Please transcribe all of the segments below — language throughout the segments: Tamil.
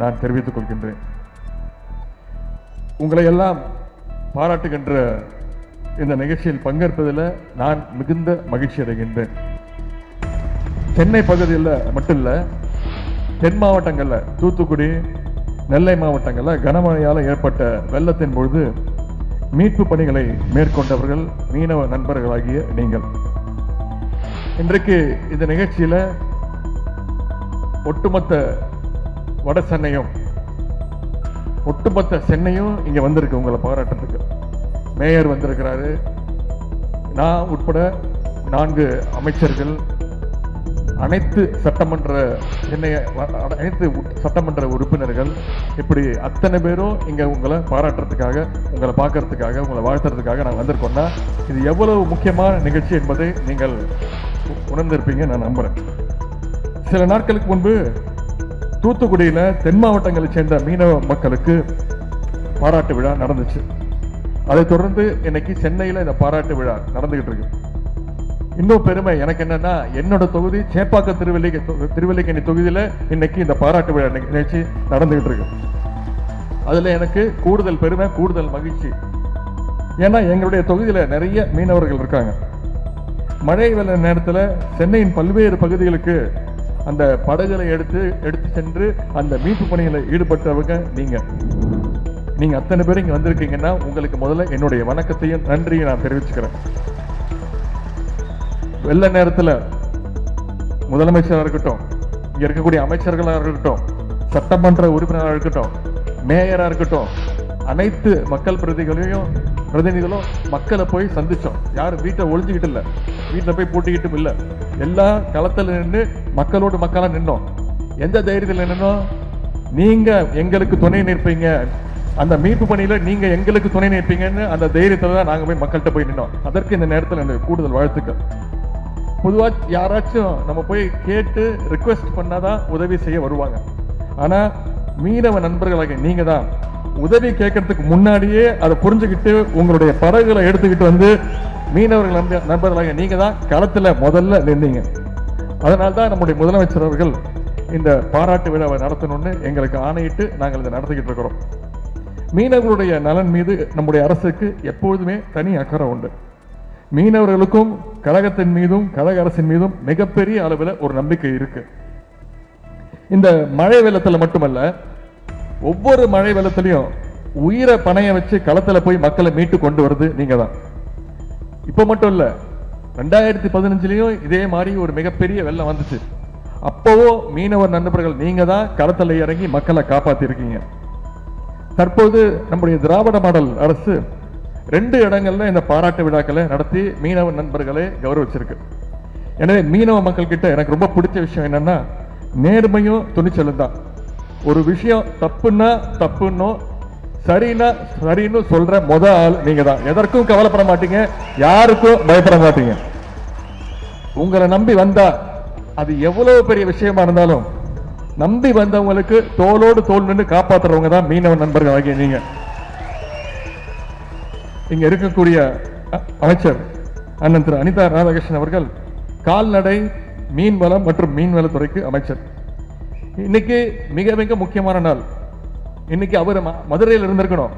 நான் தெரிவித்துக் கொள்கின்றேன். உங்களை எல்லாம் பாராட்டுகின்ற இந்த நிகழ்ச்சியில் பங்கேற்பதில் நான் மிகுந்த மகிழ்ச்சி அடைகின்றேன். சென்னை பகுதியில் மட்டும் இல்லை தென் மாவட்டங்களில் தூத்துக்குடி நெல்லை மாவட்டங்களில் கனமழையால் ஏற்பட்ட வெள்ளத்தின் பொழுது மீட்பு பணிகளை மேற்கொண்டவர்கள் மீனவ நண்பர்களாகிய நீங்கள். இன்றைக்கு இந்த நிகழ்ச்சியில் ஒட்டுமொத்த வட சென்னையும் ஒட்டுமொத்த சென்னையும் இங்கே வந்திருக்கு உங்களை பாராட்டுறதுக்கு. மேயர் வந்திருக்கிறாரு. நான் உட்பட நான்கு அமைச்சர்கள் அனைத்து சட்டமன்ற சென்னை அனைத்து சட்டமன்ற உறுப்பினர்கள் இப்படி அத்தனை பேரும் இங்கே உங்களை பாராட்டுறதுக்காக உங்களை பார்க்கறதுக்காக உங்களை வாழ்த்துறதுக்காக நாங்கள் வந்திருக்கோம்னா இது எவ்வளவு முக்கியமான நிகழ்ச்சி என்பதை நீங்கள் உணர்ந்திருப்பீங்க நான் நம்புகிறேன் சில நாட்களுக்கு முன்பு தூத்துக்குடியில் தென் மாவட்டங்களைச் சேர்ந்த மீனவ மக்களுக்கு பாராட்டு விழா நடந்துச்சு. அதைத் தொடர்ந்து இன்னைக்கு சென்னையில் இந்த பாராட்டு விழா நடந்துகிட்டு இருக்கு. இன்னும் பெருமை எனக்கு என்னன்னா என்னோட தொகுதி சேப்பாக்க திருவல்லிக்கை திருவல்லிக்கணி தொகுதியில் இன்னைக்கு இந்த பாராட்டு விழா நிகழ்ச்சி நடந்துகிட்டு இருக்கு. அதில் எனக்கு கூடுதல் பெருமை கூடுதல் மகிழ்ச்சி. ஏன்னா எங்களுடைய தொகுதியில் நிறைய மீனவர்கள் இருக்காங்க. மழை வெள்ள நேரத்தில் சென்னையின் பல்வேறு பகுதிகளுக்கு அந்த படகுகளை எடுத்து எடுத்து சென்று அந்த மீட்பு பணியில் ஈடுபட்டவங்க நீங்க. நீங்க அத்தனை பேர் இங்க வந்திருக்கீங்கன்னா உங்களுக்கு முதல்ல என்னுடைய வணக்கத்தையும் நன்றியும் நான் தெரிவிச்சுக்கிறேன். வெள்ள நேரத்துல முதலமைச்சராக இருக்கட்டும் இங்க இருக்கக்கூடிய அமைச்சர்களாக இருக்கட்டும் சட்டமன்ற உறுப்பினராக இருக்கட்டும் மேயரா இருக்கட்டும் அனைத்து மக்கள் பிரதிகளையும் பிரதிநிதிகளும் மக்களை போய் சந்திச்சோம். யாரும் வீட்டை ஒழிஞ்சிக்கிட்டு இல்லை. வீட்டில் போய் பூட்டிக்கிட்டும் இல்லை. எல்லா களத்தில் நின்று மக்களோடு மக்களாக நின்னோம். எந்த தைரியத்தில் நின்னோம்? நீங்கள் எங்களுக்கு துணை நிற்பீங்க. அந்த மீட்பு பணியில் நீங்கள் எங்களுக்கு துணை நிற்பீங்கன்னு அந்த தைரியத்தில் தான் நாங்கள் போய் மக்கள்கிட்ட போய் நின்னோம். அதற்கு இந்த நேரத்தில் எனக்கு கூடுதல் வாழ்த்துக்கள். பொதுவாக யாராச்சும் நம்ம போய் கேட்டு ரிக்வெஸ்ட் பண்ணால் தான் உதவி செய்ய வருவாங்க. ஆனால் மீனவ நண்பர்களாக நீங்கள் தான் உதவி கேட்கறதுக்கு முன்னாடியே அதை புரிஞ்சுக்கிட்டு உங்களுடைய படகுகளை எடுத்துக்கிட்டு வந்து மீனவர்கள் நண்பர்களாக நீங்கள் தான் களத்துல முதல்ல நின்னீங்க. அதனால தான் நம்முடைய முதலமைச்சர் அவர்கள் இந்த பாராட்டு விழாவை நடத்தணும்னு எங்களுக்கு ஆணையிட்டு நாங்கள் இதை நடத்திக்கிட்டு இருக்கிறோம். மீனவர்களுடைய நலன் மீது நம்முடைய அரசுக்கு எப்பொழுதுமே தனி அக்கறை உண்டு. மீனவர்களுக்கும் கழகத்தின் மீதும் கழக அரசின் மீதும் மிகப்பெரிய அளவில் ஒரு நம்பிக்கை இருக்கு. இந்த மழை வெள்ளத்துல மட்டுமல்ல ஒவ்வொரு மழை வெள்ளத்திலையும் உயிரை பணைய வச்சு களத்துல போய் மக்களை மீட்டு கொண்டு வருது நீங்கள் தான் இப்போ மட்டும் இல்லை ரெண்டாயிரத்தி பதினஞ்சுலேயும் இதே மாதிரி ஒரு மிகப்பெரிய வெள்ளம் வந்துச்சு. அப்போவோ மீனவர் நண்பர்கள் நீங்கள் தான் களத்தில் இறங்கி மக்களை காப்பாற்றிருக்கீங்க தற்போது நம்முடைய திராவிட மாடல் அரசு ரெண்டு இடங்கள்ல இந்த பாராட்டு விழாக்களை நடத்தி மீனவ நண்பர்களை கௌரவிச்சிருக்கு. எனவே மீனவ மக்கள் கிட்ட எனக்கு ரொம்ப பிடிச்ச விஷயம் என்னன்னா நேர்மையும் துணிச்சலும் தான். ஒரு விஷயம் தப்புன்னா தப்புன்னோ சரின்னா சரின்னு சொல்ற முத ஆள் நீங்க தான் எதற்கும் கவலைப்பட மாட்டீங்க. யாருக்கும் பயப்பட மாட்டீங்க. உங்களை நம்பி வந்தா அது எவ்வளவு பெரிய விஷயமா இருந்தாலும் நம்பி வந்தவங்களுக்கு தோளோடு தோல் நின்று காப்பாத்துறவங்க தான் மீனவ நண்பர்கள் ஆகிய நீங்க. இங்க இருக்கக்கூடிய அமைச்சர் அண்ணன் திரு அனிதா ராதாகிருஷ்ணன் அவர்கள் கால்நடை மீன்வளம் மற்றும் மீன்வளத்துறைக்கு அமைச்சர். இன்னைக்கு மிக மிக முக்கியமான நாள். இன்னைக்கு அவர் ம- மதுரையில் இருந்திருக்கணும்.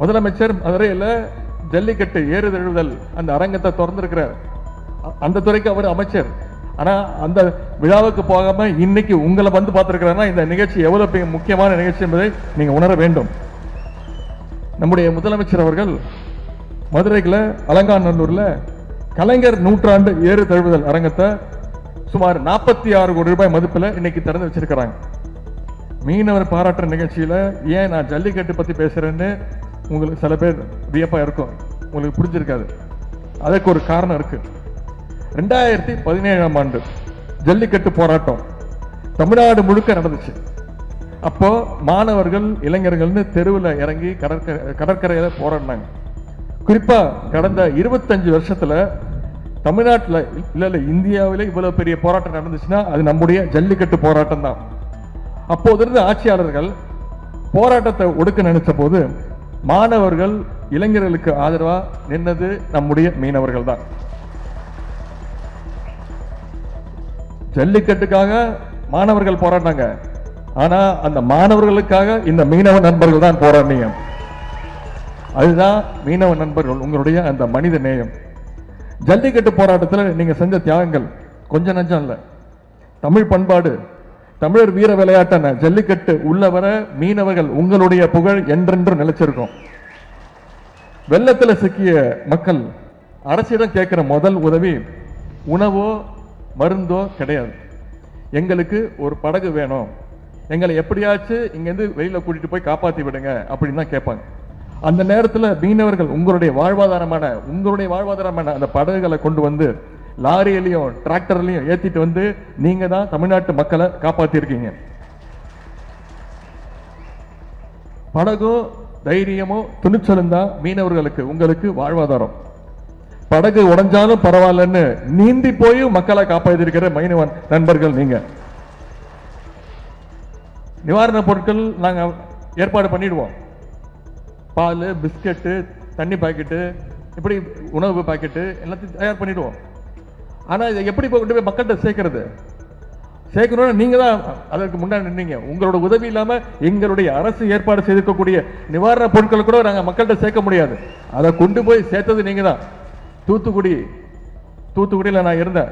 முதலமைச்சர் மதுரையில் ஜல்லிக்கட்டு ஏறுதழுதல் அந்த அரங்கத்தை திறந்திருக்கிறார். அந்த துறைக்கு அவர் அமைச்சர். ஆனா அந்த விழாவுக்கு போகாம இன்னைக்கு உங்களை வந்து பார்த்திருக்கிறாருன்னா இந்த நிகழ்ச்சி எவ்வளவு பெரிய முக்கியமான நிகழ்ச்சி என்பதை நீங்க உணர வேண்டும். நம்முடைய முதலமைச்சர் அவர்கள் மதுரைக்குள்ள அலங்காநல்லூரில் கலைஞர் நூற்றாண்டு ஏறு தழுவுதல் அரங்கத்தை சுமார் நாற்பத்தி ஆறு கோடி ரூபாய் மதிப்பில் இன்னைக்கு திறந்து வச்சிருக்கிறாங்க. மீனவர் பாராட்டுற நிகழ்ச்சியில ஏன் நான் ஜல்லிக்கட்டு பத்தி பேசுறேன்னு உங்களுக்கு சில பேர் வியப்பா இருக்கும். உங்களுக்கு புரிஞ்சிருக்காது. அதற்கு ஒரு காரணம் இருக்கு. ரெண்டாயிரத்தி பதினேழாம் ஆண்டு ஜல்லிக்கட்டு போராட்டம் தமிழ்நாடு முழுக்க நடந்துச்சு. அப்போ மாணவர்கள் இளைஞர்கள்னு தெருவில் இறங்கி கடற்கரை கடற்கரையில போராடினாங்க. குறிப்பா கடந்த இருபத்தஞ்சு வருஷத்துல தமிழ்நாட்டுல இல்ல இல்ல இந்தியாவிலே இவ்வளவு பெரிய போராட்டம் நடந்துச்சுன்னா அது நம்முடைய ஜல்லிக்கட்டு போராட்டம் தான் அப்போது இருந்த ஆட்சியாளர்கள் போராட்டத்தை ஒடுக்க நினைச்ச போது மாணவர்கள் இளைஞர்களுக்கு ஆதரவா நின்னது நம்முடைய மீனவர்கள் தான். ஜல்லிக்கட்டுக்காக மாணவர்கள் போராடினாங்க. ஆனா அந்த மாணவர்களுக்காக இந்த மீனவ நண்பர்கள் தான் போராடினீங்க. அதுதான் மீனவ நண்பர்கள் உங்களுடைய அந்த மனித நேயம். ஜல்லிக்கட்டு போராட்டத்தில் நீங்க செஞ்ச தியாகங்கள் கொஞ்சம் நஞ்சம் இல்லை. தமிழ் பண்பாடு தமிழர் வீர விளையாட்டான ஜல்லிக்கட்டு உள்ள வர மீனவர்கள் உங்களுடைய புகழ் என்றென்றும் நிலைச்சிருக்கும். வெள்ளத்துல சிக்கிய மக்கள் அரசிடம் கேட்குற முதல் உதவி உணவோ மருந்தோ கிடையாது. எங்களுக்கு ஒரு படகு வேணும். எங்களை எப்படியாச்சும் இங்கேருந்து வெளியில் கூட்டிட்டு போய் காப்பாற்றி விடுங்க அப்படின்னு தான் கேட்பாங்க. அந்த நேரத்தில் மீனவர்கள் உங்களுடைய வாழ்வாதாரமான உங்களுடைய வாழ்வாதாரமான அந்த படகுகளை கொண்டு வந்து லாரியிலையும் டிராக்டர்லையும் ஏத்திட்டு வந்து நீங்க தான் தமிழ்நாட்டு மக்களை காப்பாற்றிருக்கீங்க படகோ தைரியமோ துணிச்சலும் தான் மீனவர்களுக்கு உங்களுக்கு வாழ்வாதாரம். படகு உடைஞ்சாலும் பரவாயில்லன்னு நீந்தி போய் மக்களை காப்பாற்றிருக்கிற மைனவன் நண்பர்கள் நீங்க. நிவாரணப் பொருட்கள் நாங்க ஏற்பாடு பண்ணிடுவோம். பால் பிஸ்கட்டு தண்ணி பாக்கெட்டு இப்படி உணவு பாக்கெட்டு எல்லாத்தையும் தயார் பண்ணிடுவோம். ஆனா இதை எப்படி கொண்டு போய் மக்கள்கிட்ட சேர்க்கறது? சேர்க்கணும்னா நீங்கள் தான் அதற்கு முன்னாடி நின்னீங்க. உங்களோட உதவி இல்லாம எங்களுடைய அரசு ஏற்பாடு செய்திருக்கக்கூடிய நிவாரண பொருட்களை கூட நாங்கள் மக்கள்கிட்ட சேர்க்க முடியாது. அதை கொண்டு போய் சேர்த்தது நீங்க தான். தூத்துக்குடி தூத்துக்குடியில் நான் இருந்தேன்.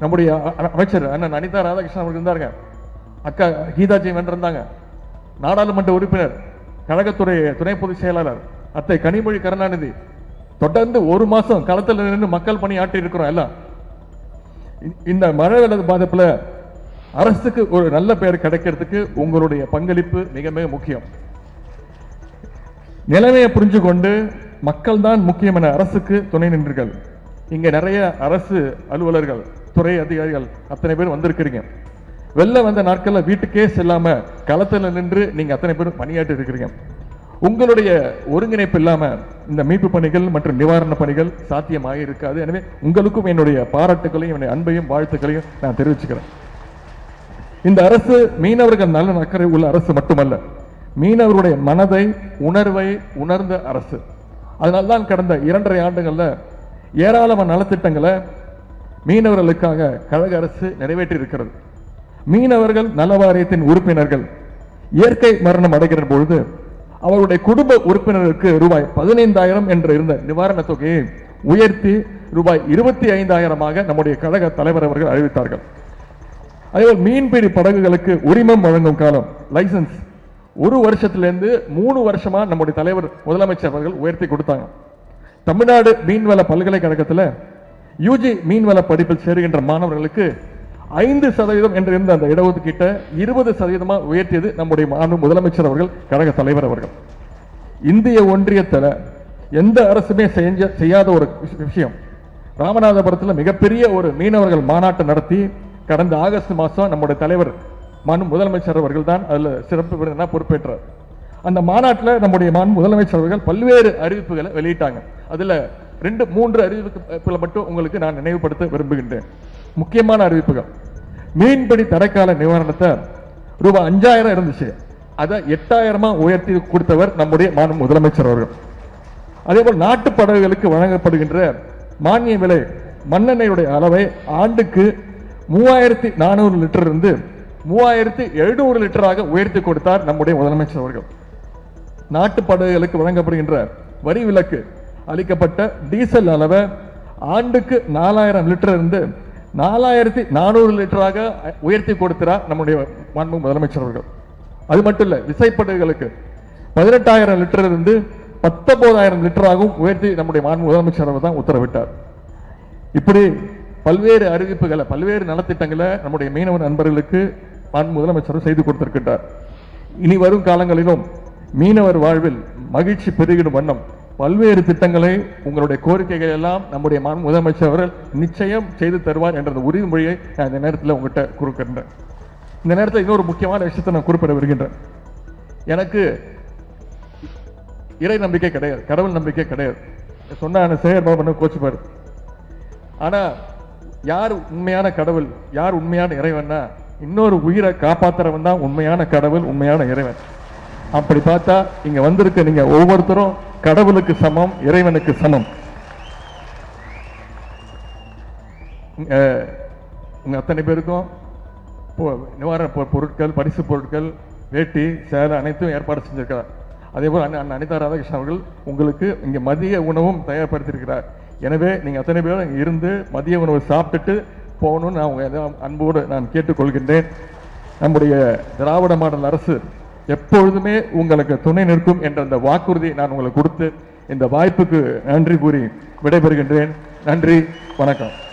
நம்முடைய அமைச்சர் அண்ணன் அனிதா ராதாகிருஷ்ணன் அவர்கள் இருந்தாருங்க. அக்கா கீதா ஜெயவன் இருந்தாங்க. நாடாளுமன்ற உறுப்பினர் கழகத்துறை துணை பொதுச் செயலாளர் அத்தை கனிமொழி கருணாநிதி. தொடர்ந்து ஒரு மாசம் களத்தில் நின்று மக்கள் பணி ஆற்றி இருக்கிறோம் எல்லாம். இந்த மழை வெள்ள பாதிப்புல அரசுக்கு ஒரு நல்ல பெயர் கிடைக்கிறதுக்கு உங்களுடைய பங்களிப்பு மிக மிக முக்கியம். நிலைமையை புரிஞ்சு கொண்டு மக்கள் தான் முக்கியம் என அரசுக்கு துணை நின்றீர்கள். இங்க நிறைய அரசு அலுவலர்கள் துறை அதிகாரிகள் அத்தனை பேர் வந்திருக்கிறீங்க. வெளில வந்த நாட்கள்ல வீட்டுக்கே செல்லாம களத்துல நின்று நீங்க அத்தனை பேர் பணியாற்றி இருக்கிறீங்க. உங்களுடைய ஒருங்கிணைப்பு இல்லாமல் இந்த மீட்பு பணிகள் மற்றும் நிவாரண பணிகள் சாத்தியமாக இருக்காது எனவே உங்களுக்கும் என்னுடைய பாராட்டுகளையும் என்னுடைய அன்பையும் வாழ்த்துக்களையும் நான் தெரிவிச்சுக்கிறேன். இந்த அரசு மீனவர்கள் நல்ல அக்கறை உள்ள அரசு மட்டுமல்ல மீனவருடைய மனதை உணர்வை உணர்ந்த அரசு. அதனால்தான் கடந்த இரண்டரை ஆண்டுகளில் ஏராளமான நலத்திட்டங்களை மீனவர்களுக்காக கழக அரசு நிறைவேற்றி இருக்கிறது மீனவர்கள் நல வாரியத்தின் உறுப்பினர்கள் இயற்கை மரணம் அடைகிற பொழுது அவருடைய குடும்ப உறுப்பினருக்கு ரூபாய் பதினைந்தாயிரம் என்று இருந்த நிவாரணத் தொகையை உயர்த்தி ரூபாய் இருபத்தி ஐந்தாயிரமாக நம்முடைய கழக தலைவர் அவர்கள் அறிவித்தார்கள். அதேபோல் மீன்பிடி படகுகளுக்கு உரிமம் வழங்கும் காலம் லைசன்ஸ் ஒரு வருஷத்திலேருந்து மூணு வருஷமா நம்முடைய தலைவர் முதலமைச்சர் அவர்கள் உயர்த்தி கொடுத்தாங்க. தமிழ்நாடு மீன்வள பல்கலைக்கழகத்தில் யூஜி மீன்வள படிப்பில் சேருகின்ற மாணவர்களுக்கு ஐந்து சதவீதம் என்று இருந்த அந்த இடஒதுக்கீட்டை இருபது சதவீதமாக உயர்த்தியது நம்முடைய மாண்பு முதலமைச்சர் அவர்கள் கழக தலைவர் அவர்கள். இந்திய ஒன்றியத்தில் எந்த அரசுமே செஞ்ச செய்யாத ஒரு விஷயம். ராமநாதபுரத்தில் மிகப்பெரிய ஒரு மீனவர்கள் மாநாட்டை நடத்தி கடந்த ஆகஸ்ட் மாதம் நம்முடைய தலைவர் மாண்பு முதலமைச்சர் அவர்கள் தான் அதில் சிறப்பு விருந்தினா பொறுப்பேற்றார். அந்த மாநாட்டில் நம்முடைய மாண்பு முதலமைச்சர் அவர்கள் பல்வேறு அறிவிப்புகளை வெளியிட்டாங்க. அதில் ரெண்டு மூன்று அறிவிப்புகளை மட்டும் உங்களுக்கு நான் நினைவுபடுத்த விரும்புகின்றேன். முக்கியமான அறிவிப்புகள். மீன்பிடி தடைக்கால நிவாரணத்தை ரூபாய் அஞ்சாயிரம் இருந்துச்சு. அதை எட்டாயிரமா உயர்த்தி கொடுத்தவர் நம்முடைய மாநில முதலமைச்சர் அவர்கள். அதேபோல் நாட்டு படகுகளுக்கு வழங்கப்படுகின்ற மானிய விலை மண்ணெண்ணெயுடைய அளவை ஆண்டுக்கு மூவாயிரத்தி நானூறு லிட்டர் இருந்து மூவாயிரத்தி எழுநூறு லிட்டராக உயர்த்தி கொடுத்தார் நம்முடைய முதலமைச்சர் அவர்கள். நாட்டு படகுகளுக்கு வழங்கப்படுகின்ற வரி விலக்கு அளிக்கப்பட்ட டீசல் அளவை ஆண்டுக்கு நாலாயிரம் லிட்டர் இருந்து நாலாயிரத்தி நானூறு லிட்டராக உயர்த்தி கொடுக்கிறார் நம்முடைய மாண்பு முதலமைச்சர் அவர்கள். அது மட்டும் இல்லை விசைப்படகுகளுக்கு பதினெட்டாயிரம் லிட்டர் இருந்து பத்தொன்பதாயிரம் லிட்டராகவும் உயர்த்தி நம்முடைய மாண்பு முதலமைச்சர் அவர்கள் தான் உத்தரவிட்டார். இப்படி பல்வேறு அறிவிப்புகளை பல்வேறு நலத்திட்டங்களை நம்முடைய மீனவ நண்பர்களுக்கு மாண்பு முதலமைச்சர் செய்து கொடுத்திருக்கின்றார். இனி வரும் காலங்களிலும் மீனவர் வாழ்வில் மகிழ்ச்சி பெருகிடும் வண்ணம் பல்வேறு திட்டங்களை உங்களுடைய கோரிக்கைகள் எல்லாம் நம்முடைய முதலமைச்சர் அவர்கள் நிச்சயம் செய்து தருவார் என்ற உறுதிமொழியை நான் இந்த நேரத்தில் உங்கள்கிட்ட கொடுக்கின்றேன். இந்த நேரத்தில் இன்னொரு முக்கியமான விஷயத்தை நான் குறிப்பிட வருகின்றேன் எனக்கு இறை நம்பிக்கை கிடையாது கடவுள் நம்பிக்கை கிடையாது. சொன்ன சேகர் பாபு கோச்சுப்பார்? ஆனா யார் உண்மையான கடவுள் யார் உண்மையான இறைவன்னா இன்னொரு உயிரை காப்பாத்துறவன் தான் உண்மையான கடவுள் உண்மையான இறைவன். அப்படி பார்த்தா இங்க வந்திருக்க நீங்க ஒவ்வொருத்தரும் கடவுளுக்கு சமம் இறைவனுக்கு சமம். இங்க உங்க அத்தனை பேருக்கும் நிவாரண பொ- பொருட்கள் பரிசு பொருட்கள் வேட்டி சேலை அனைத்தும் ஏற்பாடு செஞ்சிருக்கிறார். அதே போல் அண்ணன் அனிதா ராதாகிருஷ்ணன் அவர்கள் உங்களுக்கு இங்கே மதிய உணவும் தயார்படுத்தியிருக்கிறார். எனவே நீங்கள் அத்தனை பேரும் இங்கே இருந்து மதிய உணவு சாப்பிட்டுட்டு போகணும்னு நான் உங்கள் அன்போடு நான் கேட்டுக்கொள்கின்றேன். நம்முடைய திராவிட மாடல் அரசு எப்பொழுதுமே உங்களுக்கு துணை நிற்கும் என்ற அந்த வாக்குறுதி நான் உங்களுக்கு கொடுத்து இந்த வாய்ப்புக்கு நன்றி கூறி விடைபெறுகின்றேன். நன்றி வணக்கம்.